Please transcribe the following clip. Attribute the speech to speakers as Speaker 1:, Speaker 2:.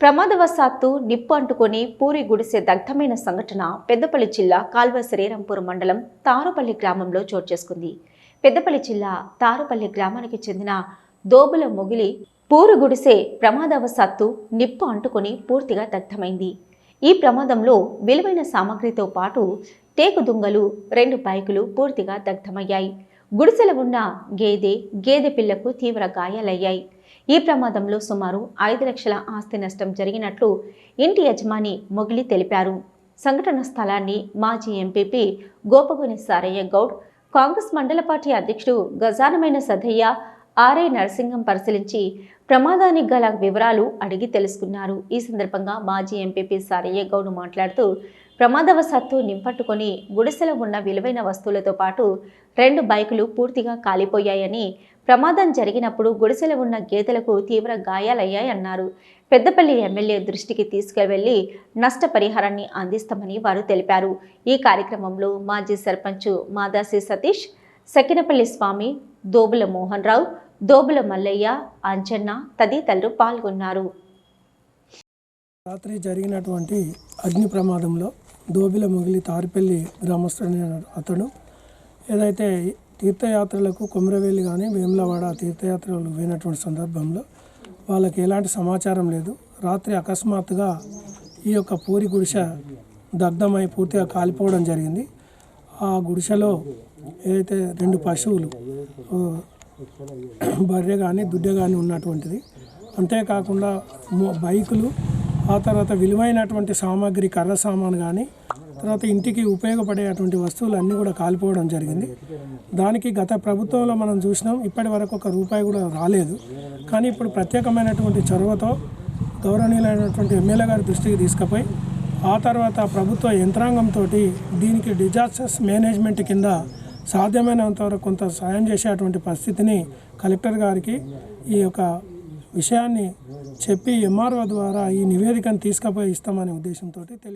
Speaker 1: ప్రమాదవశాత్తు నిప్పు అంటుకొని పూరి గుడిసె దగ్ధమైన సంఘటన పెద్దపల్లి జిల్లా కాల్వ శ్రీరాంపూర్ మండలం తారుపల్లి గ్రామంలో చోటు చేసుకుంది. పెద్దపల్లి జిల్లా తారుపల్లి గ్రామానికి చెందిన దోబుల మొగిలి పూరు గుడిసె ప్రమాదవశాత్తు నిప్పు అంటుకొని పూర్తిగా దగ్ధమైంది. ఈ ప్రమాదంలో విలువైన సామగ్రితో పాటు టేకు దుంగలు రెండు బైకులు పూర్తిగా దగ్ధమయ్యాయి. గుడిసెల ఉన్న గేదె గేదె పిల్లకు తీవ్ర గాయాలయ్యాయి. ఈ ప్రమాదంలో సుమారు ఐదు లక్షల ఆస్తి నష్టం జరిగినట్లు ఇంటి యజమాని మొగిలి తెలిపారు. సంఘటన స్థలాన్ని మాజీ ఎంపీపీ గోపగుని సారయ్య గౌడ్ కాంగ్రెస్ మండల పార్టీ అధ్యక్షుడు గజానమైన సదయ్య ఆర్ఐ నరసింహం పరిశీలించి ప్రమాదానికి గల వివరాలు అడిగి తెలుసుకున్నారు. ఈ సందర్భంగా మాజీ ఎంపీపీ సారయ్య గౌడ్ మాట్లాడుతూ ప్రమాదవశాత్తు నింపట్టుకొని గుడిసెలో ఉన్న విలువైన వస్తువులతో పాటు రెండు బైకులు పూర్తిగా కాలిపోయాయని ప్రమాదం జరిగినప్పుడు గుడిసెలో ఉన్న గేదెలకు తీవ్ర గాయాలయ్యాయన్నారు పెద్దపల్లి ఎమ్మెల్యే దృష్టికి తీసుకువెళ్ళి నష్టపరిహారాన్ని అందిస్తామని వారు తెలిపారు. ఈ కార్యక్రమంలో మాజీ సర్పంచ్ మాదాసి సతీష్ సకినపల్లి స్వామి దోబుల మోహన్ రావు దోబుల మల్లయ్య అంజన్న తదితరులు పాల్గొన్నారు.
Speaker 2: రాత్రి జరిగినటువంటి అగ్ని ప్రమాదంలో దోబిల మొగిలి తారిపల్లి గ్రామస్తుడైన అతడు ఏదైతే తీర్థయాత్రలకు కొమరవేలి కానీ వేములవాడ తీర్థయాత్రలు పోయినటువంటి సందర్భంలో వాళ్ళకి ఎలాంటి సమాచారం లేదు. రాత్రి అకస్మాత్తుగా ఈ యొక్క పూరి గుడిసె దగ్ధమై పూర్తిగా కాలిపోవడం జరిగింది. ఆ గుడిసెలో ఏదైతే రెండు పశువులు బర్రె కానీ దుడ్డె కానీ ఉన్నటువంటిది. అంతేకాకుండా బైకులు ఆ తర్వాత విలువైనటువంటి సామాగ్రి కర్ర సామాను కానీ తర్వాత ఇంటికి ఉపయోగపడేటువంటి వస్తువులు అన్నీ కూడా కాలిపోవడం జరిగింది. దానికి గత ప్రభుత్వంలో మనం చూసినాం ఇప్పటి వరకు ఒక రూపాయి కూడా రాలేదు. కానీ ఇప్పుడు ప్రత్యేకమైనటువంటి చొరవతో గౌరవనీయులైనటువంటి ఎమ్మెల్యే గారి దృష్టికి తీసుకుపోయి ఆ తర్వాత ప్రభుత్వ యంత్రాంగంతో దీనికి డిజాస్టర్స్ మేనేజ్మెంట్ కింద సాధ్యమైనంత వరకు కొంత సాయం చేసేటువంటి పరిస్థితిని కలెక్టర్ గారికి ఈ యొక్క విషయాన్ని చెప్పి ఎంఆర్ఓ ద్వారా ఈ నివేదికను తీసుకుపోయి ఇస్తామనే ఉద్దేశంతో తెలియ